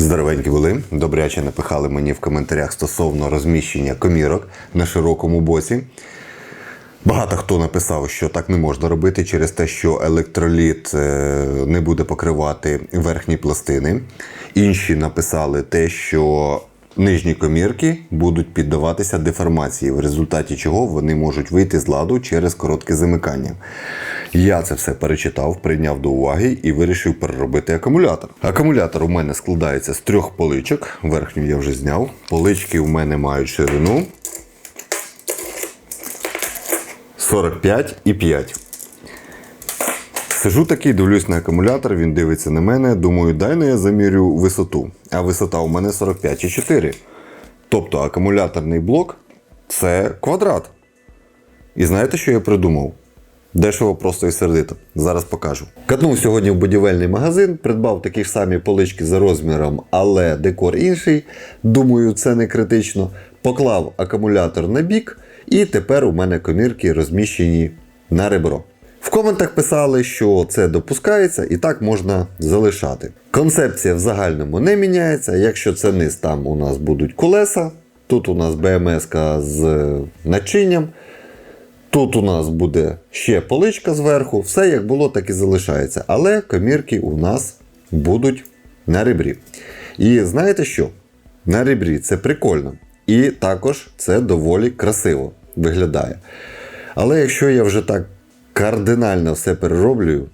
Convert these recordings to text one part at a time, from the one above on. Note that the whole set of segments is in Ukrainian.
Здоровенькі були, добряче напихали мені в коментарях стосовно розміщення комірок на широкому боці. Багато хто написав, що так не можна робити через те, що електроліт е, не буде покривати верхні пластини. Інші написали те, що нижні комірки будуть піддаватися деформації, в результаті чого вони можуть вийти з ладу через коротке замикання. Я це все перечитав, прийняв до уваги і вирішив переробити акумулятор. Акумулятор у мене складається з трьох поличок. Верхню я вже зняв. Полички у мене мають ширину 45 і 5. Сижу такий, дивлюсь на акумулятор, він дивиться на мене. Думаю, дай на я замірю висоту. А висота у мене 45,4. Тобто акумуляторний блок це квадрат. І знаєте, що я придумав? Дешево просто і сердито. Зараз покажу. Катнув сьогодні в будівельний магазин, придбав такі ж самі полички за розміром, але декор інший. Думаю, це не критично. Поклав акумулятор на бік, і тепер у мене комірки розміщені на ребро. В коментах писали, що це допускається і так можна залишати. Концепція в загальному не міняється. Якщо це низ, там у нас будуть колеса. Тут у нас БМС з начинням. Тут у нас буде ще поличка зверху, все як було, так і залишається. Але комірки у нас будуть на ребрі. І знаєте що? На ребрі це прикольно. І також це доволі красиво виглядає. Але якщо я вже так кардинально все перероблюю,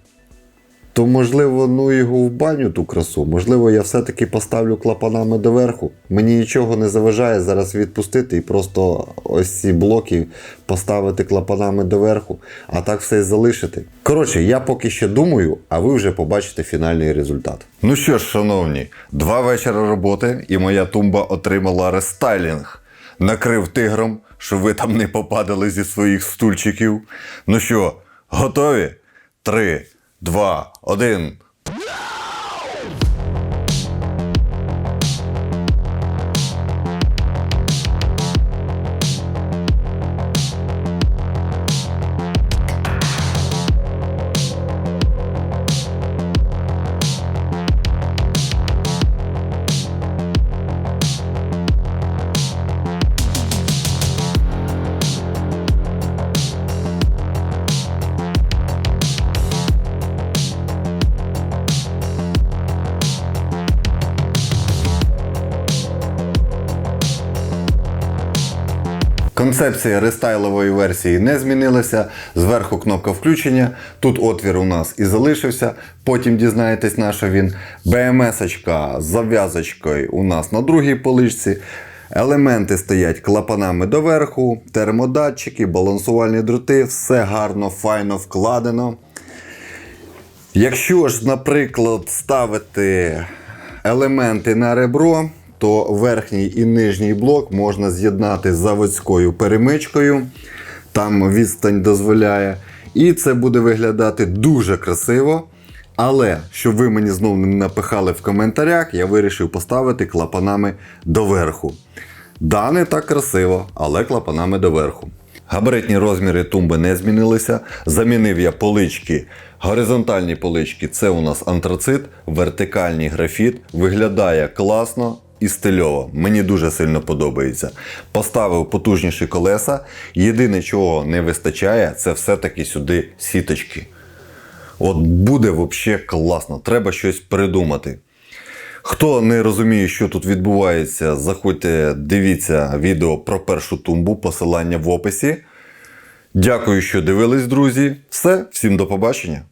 то можливо, ну його в баню ту красу. Можливо, я все-таки поставлю клапанами доверху. Мені нічого не заважає зараз відпустити і просто ось ці блоки поставити клапанами доверху, а так все і залишити. Коротше, я поки що думаю, а ви вже побачите фінальний результат. Ну що ж, шановні, два вечора роботи, і моя тумба отримала рестайлінг. Накрив тигром, щоб ви там не попадали зі своїх стульчиків. Ну що, готові? Три, два, один. Концепція рестайлової версії не змінилася. Зверху кнопка включення. Тут отвір у нас і залишився. Потім дізнаєтесь, на що він. БМС-очка з зав'язочкою у нас на другій поличці. Елементи стоять клапанами доверху, термодатчики, балансувальні дроти, все гарно, файно вкладено. Якщо ж, наприклад, ставити елементи на ребро, то верхній і нижній блок можна з'єднати заводською перемичкою. Там відстань дозволяє. І це буде виглядати дуже красиво. Але щоб ви мені знову не напихали в коментарях, я вирішив поставити клапанами доверху. Да, не так красиво, але клапанами доверху. Габаритні розміри тумби не змінилися. Замінив я полички. Горизонтальні полички це у нас антрацит, вертикальний графіт. Виглядає класно і стильово. Мені дуже сильно подобається. Поставив потужніші колеса. Єдине, чого не вистачає, це все-таки сюди сіточки. От буде взагалі класно. Треба щось придумати. Хто не розуміє, що тут відбувається, заходьте, дивіться відео про першу тумбу, посилання в описі. Дякую, що дивились, друзі. Все, всім до побачення.